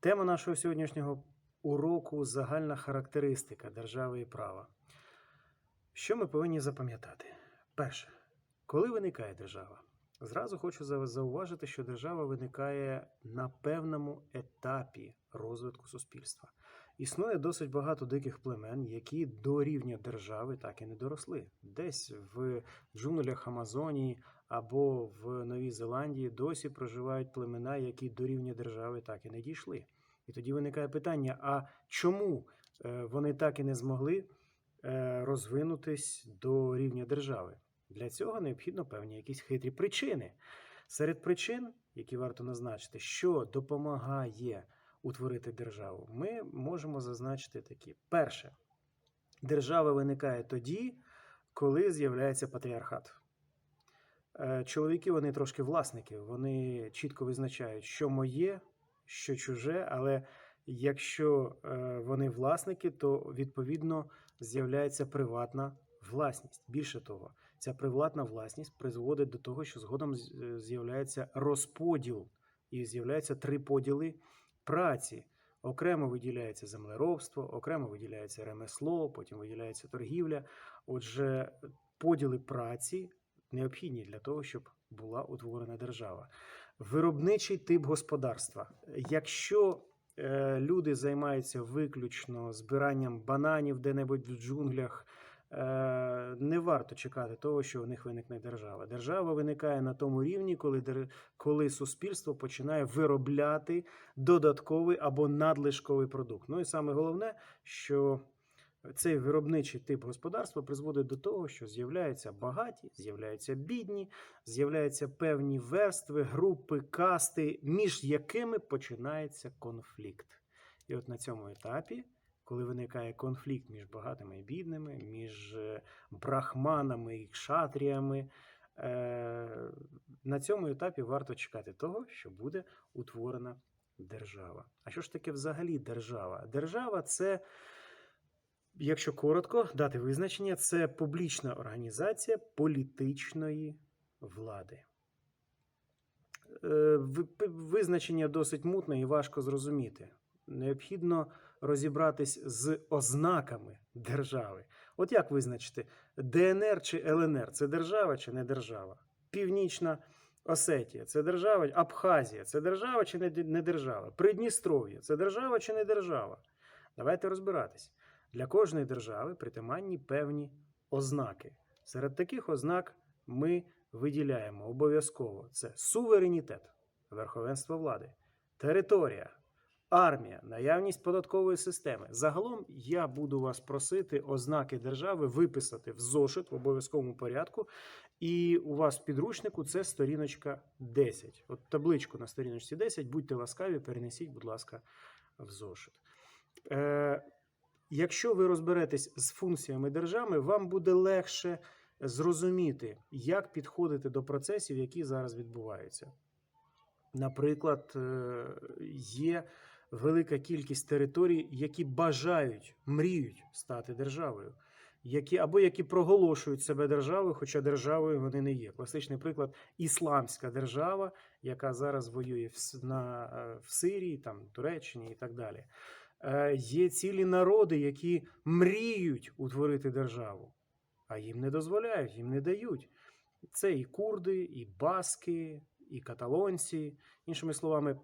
Тема нашого сьогоднішнього уроку загальна характеристика держави і права. Що ми повинні запам'ятати? Перше, коли виникає держава? Зразу хочу зауважити, що держава виникає на певному етапі розвитку суспільства. Існує досить багато диких племен, які до рівня держави так і не доросли. Десь в джунглях Амазонії або в Новій Зеландії досі проживають племена, які до рівня держави так і не дійшли. І тоді виникає питання: а чому е, вони так і не змогли е, розвинутись до рівня держави? Для цього необхідно певні якісь хитрі причини. Серед причин, які варто назначити, що допомагає утворити державу, ми можемо зазначити такі: перше, держава виникає тоді, коли з'являється патріархат. Е, Чоловіки вони трошки власники, вони чітко визначають, що моє, що чуже, але якщо е, вони власники, то відповідно з'являється приватна власність. Більше того, ця приватна власність призводить до того, що згодом е, з'являється розподіл і з'являються три поділи праці. Окремо виділяється землеробство, окремо виділяється ремесло, потім виділяється торгівля. Отже, поділи праці необхідні для того, щоб була утворена держава. Виробничий тип господарства. Якщо е, люди займаються виключно збиранням бананів де-небудь в джунглях, е, не варто чекати того, що в них виникне держава. Держава виникає на тому рівні, коли, дер- коли суспільство починає виробляти додатковий або надлишковий продукт. Ну і саме головне, що цей виробничий тип господарства призводить до того, що з'являються багаті, з'являються бідні, з'являються певні верстви, групи, касти, між якими починається конфлікт. І от на цьому етапі, коли виникає конфлікт між багатими і бідними, між е, брахманами і кшатріями, е, на цьому етапі варто чекати того, що буде утворена держава. А що ж таке взагалі держава? Держава це. Якщо коротко дати визначення, це публічна організація політичної влади. Е, Визначення досить мутне і важко зрозуміти. Необхідно розібратись з ознаками держави. От як визначити, ДНР чи ЛНР це держава чи не держава? Північна Осетія це держава, Абхазія це держава чи не держава? Придністров'я це держава чи не держава? Давайте розбиратись. Для кожної держави притаманні певні ознаки. Серед таких ознак ми виділяємо обов'язково: це суверенітет, верховенство влади, територія, армія, наявність податкової системи. Загалом я буду вас просити ознаки держави виписати в зошит в обов'язковому порядку. І у вас в підручнику це сторіночка 10. От табличку на сторіночці 10, будьте ласкаві, перенесіть, будь ласка, в зошит. Е, Якщо ви розберетесь з функціями держави, вам буде легше зрозуміти, як підходити до процесів, які зараз відбуваються. Наприклад, е, є велика кількість територій, які бажають, мріють стати державою, які або які проголошують себе державою, хоча державою вони не є. Класичний приклад ісламська держава, яка зараз воює в, на, е, в Сирії, там Туреччині і так далі. Е, Є цілі народи, які мріють утворити державу, а їм не дозволяють, їм не дають. Це і курди, і баски, і каталонці. Іншими словами,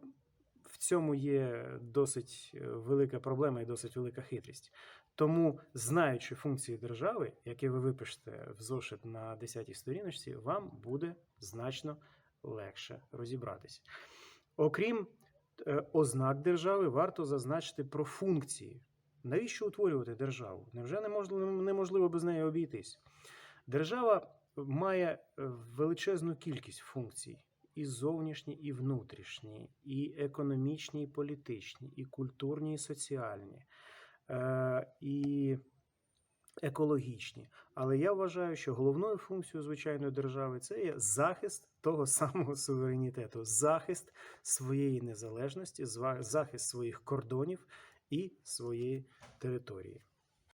в цьому є досить е, велика проблема і досить велика хитрість. Тому, знаючи функції держави, які ви випишете в зошит на 10-й сторіночці, вам буде значно легше розібратись. Окрім ознак держави, варто зазначити про функції. Навіщо утворювати державу? Невже неможливо, неможливо без неї обійтись? Держава має е, величезну кількість функцій. І зовнішні, і внутрішні, і економічні, і політичні, і культурні, і соціальні, е, і екологічні. Але я вважаю, що головною функцією звичайної держави це є захист того самого суверенітету, захист своєї незалежності, захист своїх кордонів і своєї території.